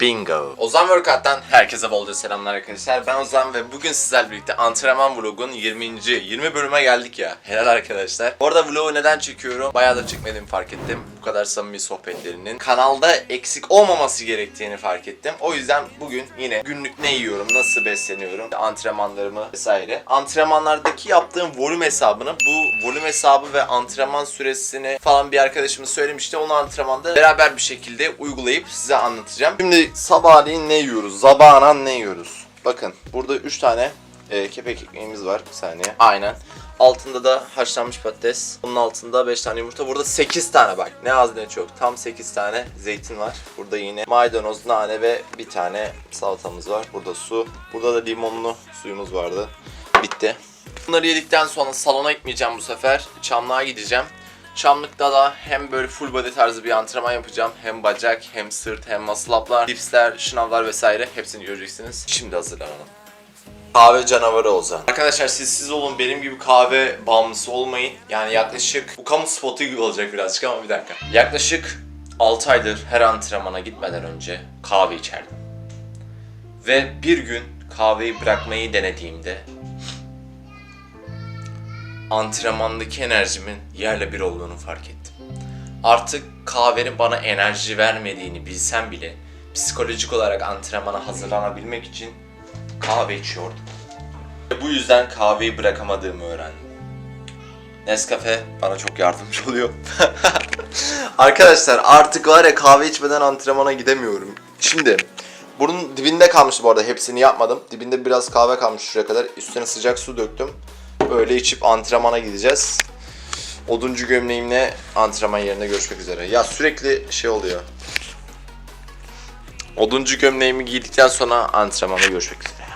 Bingo. Ozan Workout'tan herkese bolca selamlar arkadaşlar. Ben Ozan ve bugün sizlerle birlikte antrenman vlogun 20. 20 bölüme geldik ya. Helal arkadaşlar. Bu arada vlogu neden çekiyorum? Bayağı da çekmediğimi fark ettim. Bu kadar samimi sohbetlerinin kanalda eksik olmaması gerektiğini fark ettim. O yüzden bugün yine günlük ne yiyorum, nasıl besleniyorum, antrenmanlarımı vesaire. Antrenmanlardaki yaptığım volüm hesabını, bu volüm hesabı ve antrenman süresini falan bir arkadaşımız söylemişti. Onu antrenmanda beraber bir şekilde uygulayıp size anlatacağım. Şimdi sabahleyin ne yiyoruz? Zabanan ne yiyoruz? Bakın burada 3 tane e, kepek ekmeğimiz var. Bir saniye. Aynen. Altında da haşlanmış patates. Bunun altında 5 tane yumurta. Burada 8 tane bak. Ne az ne çok. Tam 8 tane zeytin var. Burada yine maydanoz, nane ve bir tane salatamız var. Burada su. Burada da limonlu suyumuz vardı. Bitti. Bunları yedikten sonra salona gitmeyeceğim bu sefer. Çamlığa gideceğim. Çamlıkta da hem böyle full body tarzı bir antrenman yapacağım. Hem bacak, hem sırt, hem muscle up'lar, dipsler, şınavlar vesaire. Hepsini göreceksiniz. Şimdi hazırlanalım. Kahve canavarı Ozan. Arkadaşlar siz siz olun benim gibi kahve bağımlısı olmayın. Yani yaklaşık bu kamu spotu gibi olacak birazcık ama bir dakika. Yaklaşık 6 aydır her antrenmana gitmeden önce kahve içerdim. Ve bir gün kahveyi bırakmayı denediğimde antrenmandaki enerjimin yerle bir olduğunu fark ettim. Artık kahvenin bana enerji vermediğini bilsem bile psikolojik olarak antrenmana hazırlanabilmek için kahve içiyordum. Bu yüzden kahveyi bırakamadığımı öğrendim. Nescafe bana çok yardımcı oluyor. Arkadaşlar artık var ya kahve içmeden antrenmana gidemiyorum. Şimdi bunun dibinde kalmıştı bu arada hepsini yapmadım. Dibinde biraz kahve kalmış şuraya kadar. Üstüne sıcak su döktüm. Böyle içip antrenmana gideceğiz. Oduncu gömleğimle antrenman yerine görüşmek üzere. Ya sürekli şey oluyor. Oduncu gömleğimi giydikten sonra antrenmanda görüşmek üzere.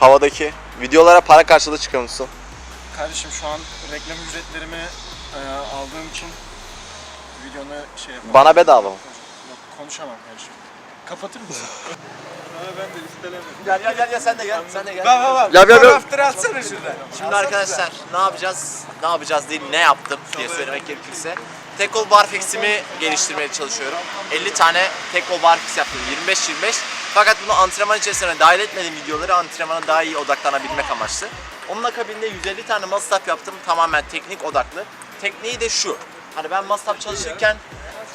Havadaki videolara para karşılığı çıkıyor musun? Kardeşim şu an reklam ücretlerimi e, aldığım için videonu şey yapamam. Bana bedava mı? Yok konuşamam kardeşim. Kapatır mısın? ben de listelemedim. Gel gel gel, gel sen de gel. Sen de gel. Bak bak bak. Gel, gel, gel. After atsana şurada. Şimdi arkadaşlar ne yapacağız? Ne yapacağız değil ne yaptım diye söylemek gerekirse. Tek kol barfix'imi geliştirmeye çalışıyorum. 50 tane tek kol barfix yaptım 25-25. Fakat bunu antrenman içerisine dahil etmediğim videoları antrenmana daha iyi odaklanabilmek amaçlı. Onun akabinde 150 tane muscle up yaptım tamamen teknik odaklı. Tekniği de şu. Hani ben muscle up çalışırken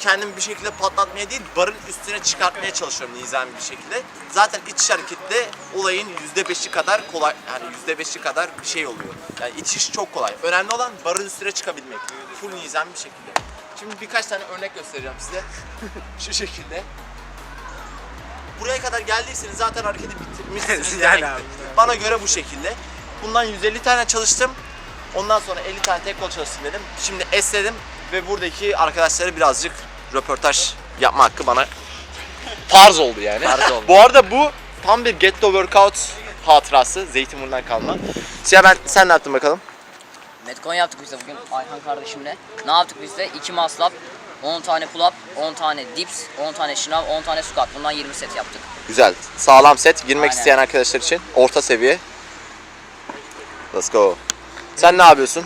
kendimi bir şekilde patlatmaya değil barın üstüne çıkartmaya çalışıyorum nizami bir şekilde. Zaten iç harekette olayın %5'i kadar kolay yani %5'i kadar bir şey oluyor. Yani itiş çok kolay. Önemli olan barın üstüne çıkabilmek. Full nizami bir şekilde. Şimdi birkaç tane örnek göstereceğim size. Şu şekilde. Buraya kadar geldiyseniz zaten hareketi bitirmişsiniz Yani demektir. abi. Bana göre bu şekilde. Bundan 150 tane çalıştım. Ondan sonra 50 tane tek kol çalıştım dedim. Şimdi esnedim ve buradaki arkadaşları birazcık röportaj yapma hakkı bana farz oldu yani. Farz oldu. bu arada bu tam bir Get the Workout hatırası. Zeytinburnu'ndan kalma. Siyah ben sen ne yaptın bakalım? Metcon yaptık biz de bugün Ayhan kardeşimle. Ne yaptık biz de? 2 maslap, 10 tane pull up, 10 tane dips, 10 tane şınav, 10 tane squat. Bundan 20 set yaptık. Güzel. Sağlam set. Girmek Aynen. isteyen arkadaşlar için orta seviye. Let's go. Sen ne yapıyorsun?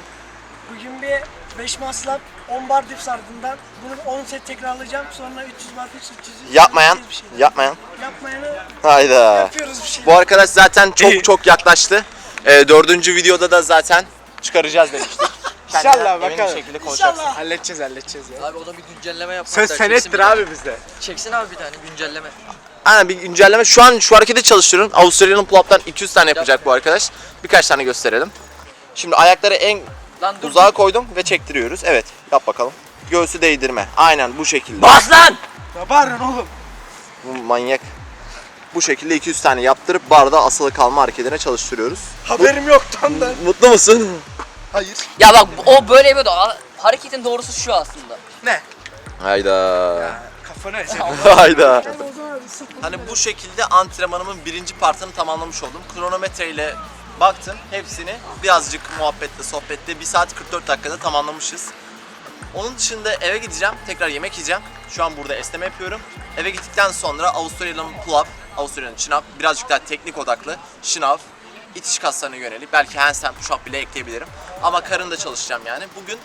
Bugün bir 5 maslap 10 bar dips ardından bunu 10 set tekrarlayacağım. Sonra 300 bar dips 300 Yapmayan, bir şeyler. yapmayan. Yapmayanı Hayda. yapıyoruz bir şey. Bu arkadaş zaten çok çok yaklaştı. Ee, dördüncü videoda da zaten çıkaracağız demiştik. İnşallah, emin bir bakalım. şekilde konuşacaksın. İnşallah. Halledeceğiz halledeceğiz ya. Abi o da bir güncelleme yapmak. Söz senettir abi bizde. Çeksin abi bir tane güncelleme. Aynen bir güncelleme. Şu an şu hareketi çalıştırın. Avustralya'nın pull-up'tan 200 tane yapacak bu arkadaş. Birkaç tane gösterelim. Şimdi ayakları en Lan dur. uzağa koydum ve çektiriyoruz. Evet yap bakalım. Göğsü değdirme. Aynen bu şekilde. Bas lan! Bağırın oğlum. Bu manyak. Bu şekilde 200 tane yaptırıp barda asılı kalma hareketine çalıştırıyoruz. Haberim yoktu ondan. Mutlu musun? Hayır. Ya bak o böyle yapıyordu. A- Hareketin doğrusu şu aslında. Ne? Hayda. Kafanı. Hayda. Hani bu şekilde antrenmanımın birinci partını tamamlamış oldum. Kronometre ile baktım hepsini birazcık muhabbetle sohbette 1 saat 44 dakikada tamamlamışız. Onun dışında eve gideceğim tekrar yemek yiyeceğim. Şu an burada esneme yapıyorum. Eve gittikten sonra Avustralya'nın pull-up, Avustralya'nın chin-up birazcık daha teknik odaklı şınav, itiş kaslarına yönelik belki handstand push-up bile ekleyebilirim. Ama karın da çalışacağım yani. Bugün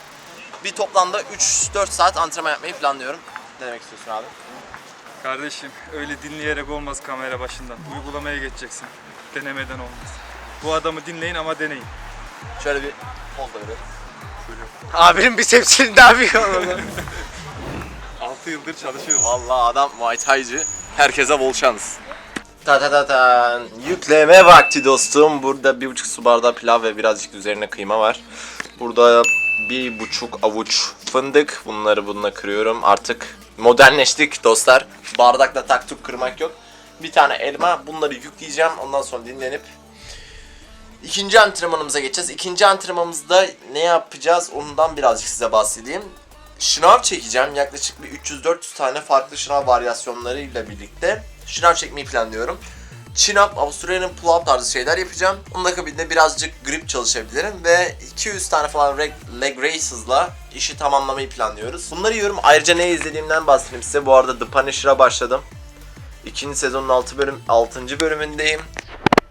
Bir toplamda 3-4 saat antrenman yapmayı planlıyorum. Ne demek istiyorsun abi? Kardeşim öyle dinleyerek olmaz kamera başından. Uygulamaya geçeceksin. Denemeden olmaz. Bu adamı dinleyin ama deneyin. Şöyle bir poz da verelim. Abinin bisepsini daha büyük olmalı. 6 yıldır çalışıyoruz. Vallahi adam Muay Thai'ci. Herkese bol şans. Ta ta ta ta. Yükleme vakti dostum. Burada bir buçuk su bardağı pilav ve birazcık üzerine kıyma var. Burada bir buçuk avuç fındık. Bunları bununla kırıyorum. Artık modernleştik dostlar. Bardakla taktuk kırmak yok. Bir tane elma. Bunları yükleyeceğim. Ondan sonra dinlenip İkinci antrenmanımıza geçeceğiz. İkinci antrenmanımızda ne yapacağız ondan birazcık size bahsedeyim. Şınav çekeceğim. Yaklaşık bir 300-400 tane farklı şınav varyasyonlarıyla birlikte şınav çekmeyi planlıyorum. Chin-up, Australian pull-up tarzı şeyler yapacağım. Onun akabinde birazcık grip çalışabilirim ve 200 tane falan leg, leg raise'la işi tamamlamayı planlıyoruz. Bunları yiyorum. Ayrıca ne izlediğimden bahsedeyim size. Bu arada The Punisher'a başladım. İkinci sezonun 6 bölüm 6. bölümündeyim.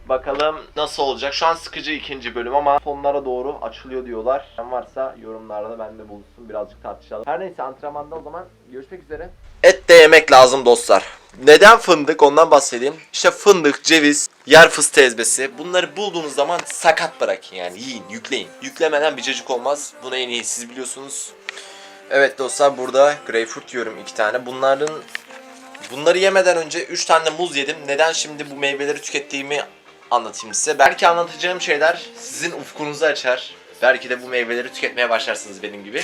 Bakalım nasıl olacak. Şu an sıkıcı ikinci bölüm ama sonlara doğru açılıyor diyorlar. Ben varsa yorumlarda bende bulunsun. Birazcık tartışalım. Her neyse antrenmanda o zaman görüşmek üzere. Et de yemek lazım dostlar. Neden fındık ondan bahsedeyim. İşte fındık, ceviz, yer fıstığı ezmesi. Bunları bulduğunuz zaman sakat bırakın yani yiyin, yükleyin. Yüklemeden bir cacık olmaz. Bunu en iyi siz biliyorsunuz. Evet dostlar burada greyfurt yiyorum iki tane. Bunların Bunları yemeden önce 3 tane de muz yedim. Neden şimdi bu meyveleri tükettiğimi anlatayım size. Belki anlatacağım şeyler sizin ufkunuzu açar. Belki de bu meyveleri tüketmeye başlarsınız benim gibi.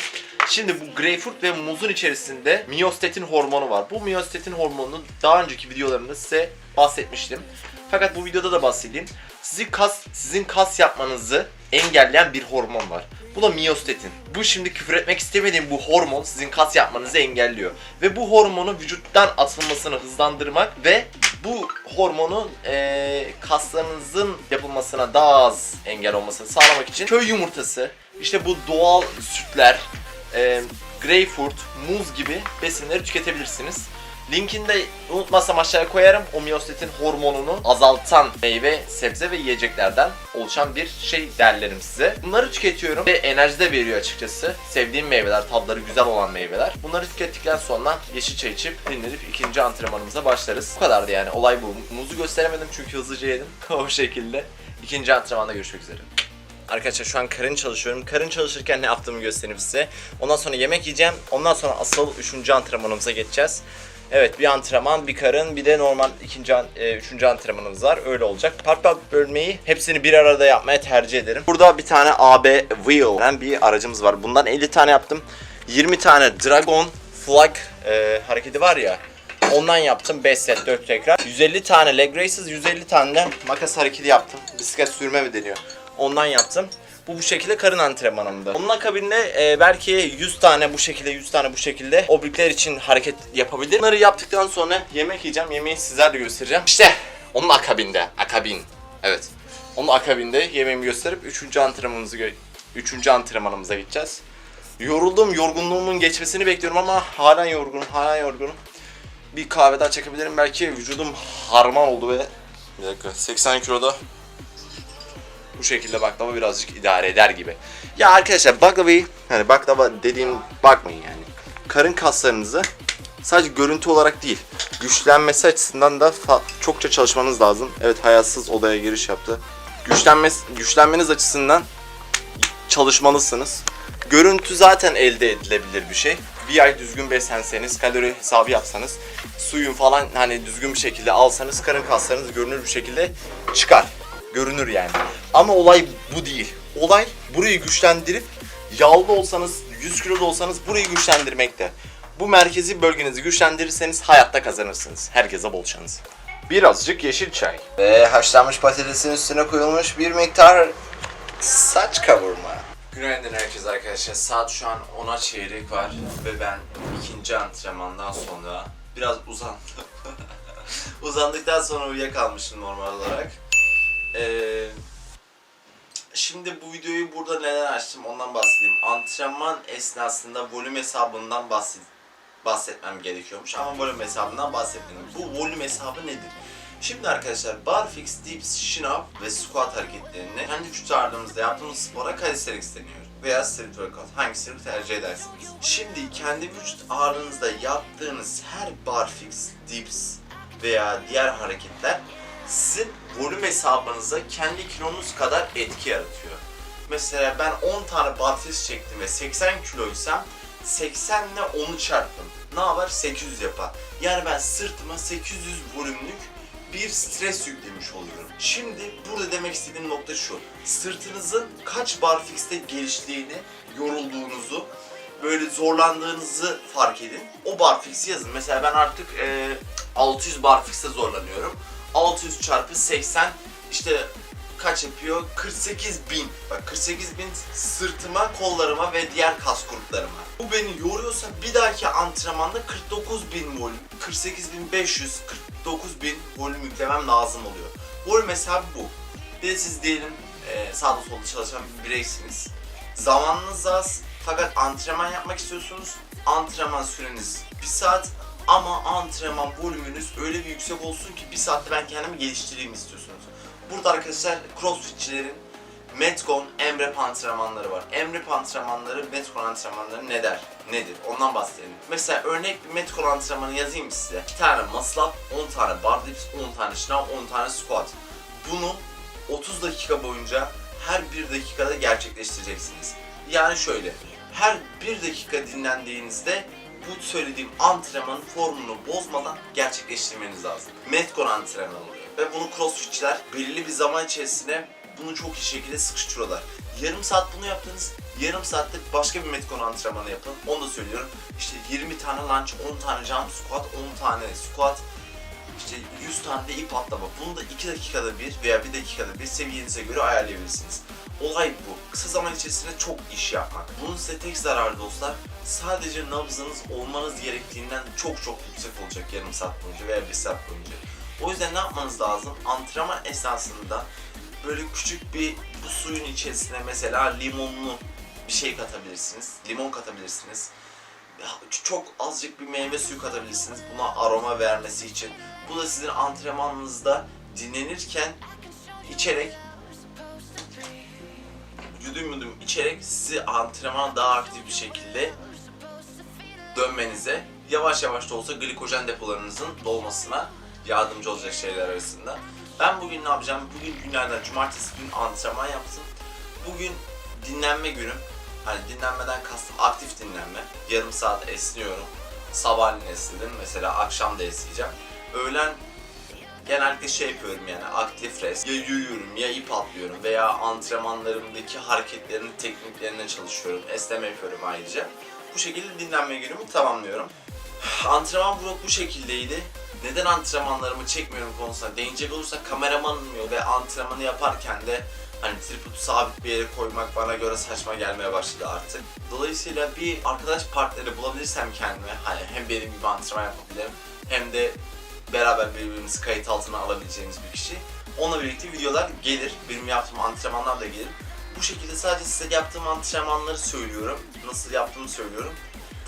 Şimdi bu greyfurt ve muzun içerisinde miyostatin hormonu var. Bu miyostatin hormonunu daha önceki videolarımda size bahsetmiştim. Fakat bu videoda da bahsedeyim. Sizi kas, sizin kas yapmanızı engelleyen bir hormon var. Bu da miyostatin. Bu şimdi küfür etmek istemediğim bu hormon sizin kas yapmanızı engelliyor. Ve bu hormonu vücuttan atılmasını hızlandırmak ve bu hormonun eee, kaslarınızın yapılmasına daha az engel olmasını sağlamak için köy yumurtası, işte bu doğal sütler, eee greyfurt, muz gibi besinleri tüketebilirsiniz. Linkini de unutmazsam aşağıya koyarım. O miyostatin hormonunu azaltan meyve, sebze ve yiyeceklerden oluşan bir şey derlerim size. Bunları tüketiyorum ve enerji de veriyor açıkçası. Sevdiğim meyveler, tadları güzel olan meyveler. Bunları tükettikten sonra yeşil çay içip dinlenip ikinci antrenmanımıza başlarız. Bu kadardı yani. Olay bu. Muzu gösteremedim çünkü hızlıca yedim. o şekilde. İkinci antrenmanda görüşmek üzere. Arkadaşlar şu an karın çalışıyorum. Karın çalışırken ne yaptığımı göstereyim size. Ondan sonra yemek yiyeceğim. Ondan sonra asıl 3. antrenmanımıza geçeceğiz. Evet bir antrenman, bir karın, bir de normal ikinci, e, üçüncü antrenmanımız var. Öyle olacak. Part part bölmeyi hepsini bir arada yapmaya tercih ederim. Burada bir tane AB Wheel denen bir aracımız var. Bundan 50 tane yaptım. 20 tane Dragon Flag e, hareketi var ya. Ondan yaptım 5 set 4 tekrar. 150 tane leg raises, 150 tane de makas hareketi yaptım. Bisiklet sürme mi deniyor? Ondan yaptım. Bu bu şekilde karın antrenmanımdı. Onun akabinde e, belki 100 tane bu şekilde 100 tane bu şekilde obrikler için hareket yapabilirim. Bunları yaptıktan sonra yemek yiyeceğim. Yemeği sizlerle göstereceğim. İşte onun akabinde. Akabin. Evet. Onun akabinde yemeğimi gösterip 3. antrenmanımızı gö 3. antrenmanımıza gideceğiz. Yoruldum. Yorgunluğumun geçmesini bekliyorum ama halen yorgunum. Halen yorgunum. Bir kahve daha çekebilirim. Belki vücudum harman oldu ve bir dakika 80 kiloda bu şekilde baklava birazcık idare eder gibi. Ya arkadaşlar baklavayı hani baklava dediğim bakmayın yani. Karın kaslarınızı sadece görüntü olarak değil, güçlenmesi açısından da çokça çalışmanız lazım. Evet hayatsız odaya giriş yaptı. Güçlenmesi, güçlenmeniz açısından çalışmalısınız. Görüntü zaten elde edilebilir bir şey. Bir ay düzgün beslenseniz, kalori hesabı yapsanız, suyun falan hani düzgün bir şekilde alsanız karın kaslarınız görünür bir şekilde çıkar. Görünür yani. Ama olay bu değil. Olay burayı güçlendirip yağlı olsanız, 100 kilo da olsanız burayı güçlendirmekte. Bu merkezi bölgenizi güçlendirirseniz hayatta kazanırsınız. Herkese bol şans. Birazcık yeşil çay. Ve haşlanmış patatesin üstüne koyulmuş bir miktar saç kavurma. Günaydın herkese arkadaşlar. Saat şu an 10'a çeyrek var ve ben ikinci antrenmandan sonra biraz uzandım. Uzandıktan sonra uyuyakalmışım normal olarak. Ee, şimdi bu videoyu burada neden açtım ondan bahsedeyim. Antrenman esnasında volüm hesabından bahset bahsetmem gerekiyormuş ama volüm hesabından bahsetmedim. Bu volüm hesabı nedir? Şimdi arkadaşlar barfix, dips, şınav ve squat hareketlerini kendi vücut ağırlığımızda yaptığımız spora calisthenics deniyor. Veya street workout. Hangisini tercih edersiniz? Şimdi kendi vücut ağırlığınızda yaptığınız her barfix, dips veya diğer hareketler sizin volüm hesabınıza kendi kilonuz kadar etki yaratıyor. Mesela ben 10 tane barfix çektim ve 80 kiloysam 80 ile 10'u çarptım. Ne yapar? 800 yapar. Yani ben sırtıma 800 volümlük bir stres yüklemiş oluyorum. Şimdi burada demek istediğim nokta şu. Sırtınızın kaç barfix'te geliştiğini, yorulduğunuzu, böyle zorlandığınızı fark edin. O barfix'i yazın. Mesela ben artık e, 600 barfix'te zorlanıyorum. 600 çarpı 80 işte kaç yapıyor? 48 bin. Bak 48 bin sırtıma, kollarıma ve diğer kas gruplarıma. Bu beni yoruyorsa bir dahaki antrenmanda 49 bin volüm, 48 bin 500, 49 bin volüm yüklemem lazım oluyor. Volüm hesabı bu. Bir siz diyelim e, sağda solda çalışan bir bireysiniz. Zamanınız az fakat antrenman yapmak istiyorsunuz. Antrenman süreniz 1 saat ama antrenman volümünüz öyle bir yüksek olsun ki bir saatte ben kendimi geliştireyim istiyorsunuz. Burada arkadaşlar crossfitçilerin Metcon, Emrep antrenmanları var. Emrep antrenmanları, Metcon antrenmanları ne der? Nedir? Ondan bahsedelim. Mesela örnek bir Metcon antrenmanı yazayım size? 2 tane muscle up, 10 tane bar dips, 10 tane şınav, 10 tane squat. Bunu 30 dakika boyunca her bir dakikada gerçekleştireceksiniz. Yani şöyle, her bir dakika dinlendiğinizde bu söylediğim antrenmanın formunu bozmadan gerçekleştirmeniz lazım. Metcon antrenmanı oluyor. Ve bunu crossfitçiler belirli bir zaman içerisinde bunu çok iyi şekilde sıkıştırıyorlar. Yarım saat bunu yaptınız, yarım saatte başka bir Metcon antrenmanı yapın. Onu da söylüyorum. İşte 20 tane lunge, 10 tane jump squat, 10 tane squat, işte 100 tane de ip atlama. Bunu da 2 dakikada bir veya 1 dakikada bir seviyenize göre ayarlayabilirsiniz. Olay bu. Kısa zaman içerisinde çok iş yapmak. Bunun size tek zararı dostlar sadece nabzınız olmanız gerektiğinden çok çok yüksek olacak yarım saat boyunca veya 1 saat boyunca. O yüzden ne yapmanız lazım? Antrenman esnasında böyle küçük bir bu suyun içerisine mesela limonlu bir şey katabilirsiniz. Limon katabilirsiniz. Çok azıcık bir meyve suyu katabilirsiniz buna aroma vermesi için. Bu da sizin antrenmanınızda dinlenirken içerek yudum yudum içerek sizi antrenmana daha aktif bir şekilde dönmenize yavaş yavaş da olsa glikojen depolarınızın dolmasına yardımcı olacak şeyler arasında. Ben bugün ne yapacağım? Bugün günlerden cumartesi gün antrenman yaptım. Bugün dinlenme günüm. Hani dinlenmeden kastım aktif dinlenme. Yarım saat esniyorum. Sabahleyin esnedim. Mesela akşam da esneyeceğim. Öğlen genellikle şey yapıyorum yani aktif rest. Ya yürüyorum ya ip atlıyorum veya antrenmanlarımdaki hareketlerin tekniklerine çalışıyorum. Esneme yapıyorum ayrıca. Bu şekilde dinlenme günümü tamamlıyorum. Antrenman vlog bu şekildeydi. Neden antrenmanlarımı çekmiyorum konusuna değinecek olursak kameramanım yok ve antrenmanı yaparken de hani tripodu sabit bir yere koymak bana göre saçma gelmeye başladı artık. Dolayısıyla bir arkadaş partneri bulabilirsem kendime hani hem benim gibi antrenman yapabilirim hem de beraber birbirimizi kayıt altına alabileceğimiz bir kişi. Onunla birlikte videolar gelir. Benim yaptığım antrenmanlar da gelir. Bu şekilde sadece size yaptığım antrenmanları söylüyorum. Nasıl yaptığımı söylüyorum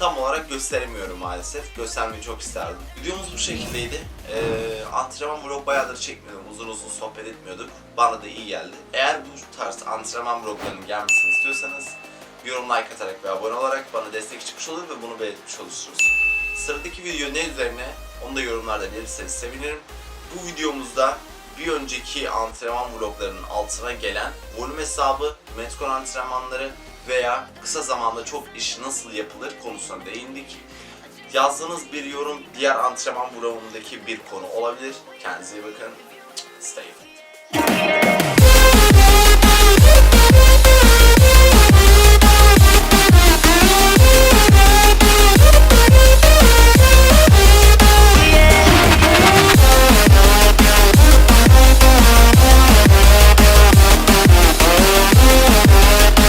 tam olarak gösteremiyorum maalesef. Göstermeyi çok isterdim. Videomuz bu şekildeydi. Ee, antrenman vlog bayağıdır çekmiyordum. Uzun uzun sohbet etmiyorduk. Bana da iyi geldi. Eğer bu tarz antrenman vloglarının gelmesini istiyorsanız yorum like atarak ve abone olarak bana destek çıkmış olur ve bunu belirtmiş olursunuz. Sıradaki video ne üzerine onu da yorumlarda belirtirseniz sevinirim. Bu videomuzda bir önceki antrenman vloglarının altına gelen volüm hesabı, Metcon antrenmanları veya kısa zamanda çok iş nasıl yapılır konusuna değindik. Yazdığınız bir yorum diğer antrenman vlogundaki bir konu olabilir. Kendinize iyi bakın. Stay fit.